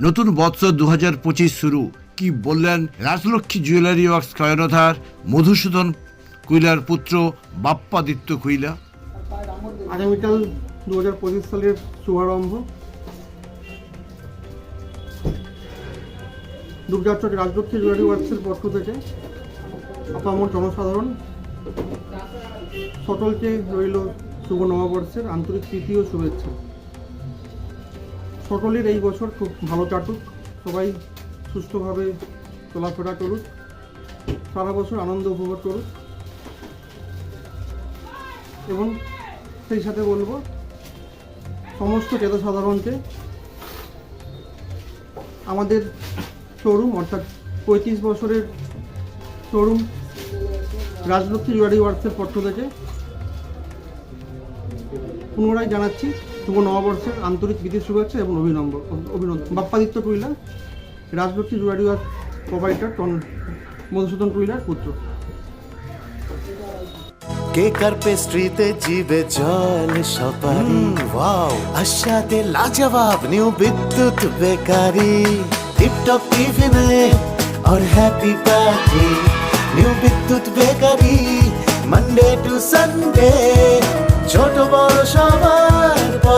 নতুন বৎসর দু হাজার পঁচিশ শুরু। কি বললেন? রাজলক্ষ্মী জুয়েলারি ওয়ার্কস কয়নধার মধুসূদন কুইলার পুত্র বাপ্পাদিত্য কুইলা। আগামীকাল দু হাজার পঁচিশ সালের শুভারম্ভ। দুর্গাচক রাজলক্ষ্মী জুয়েলারি ওয়ার্কসের পক্ষ থেকে আপামর জনসাধারণ সকলকে রইল শুভ নববর্ষের আন্তরিক ও শুভেচ্ছা। সকলের এই বছর খুব ভালো কাটুক। সবাই সুস্থভাবে চলাফেরা করুক। সারা বছর আনন্দ উপভোগ করুক। এবং সেই সাথে বলব, সমস্ত জনসাধারণকে আমাদের শোরুম অর্থাৎ পঁয়ত্রিশ বছরের শোরুম রাজলক্ষ্মী জুয়ারি ওয়ার্কসের পক্ষ থেকে পুনরায় জানাচ্ছি শুভ নববর্ষের আন্তরিক বিদেশ শুভেচ্ছা এবং অভিনন্দন অভিনন্দন বাপ্পাদিত্য টুইলা রাজলক্ষ্মী জুয়ারি ওয়ার্ক প্রোভাইডার মধুসূদন টুইলার পুত্র কেক আর পেস্ট্রিতে জিবে জল সপারি ওয়াও আশাতে লাজবাব নিউ বিদ্যুৎ বেকারি টিপটপ টিফিনে और happy party new Bidyut bakery Monday to Sunday ছোট বড় সবার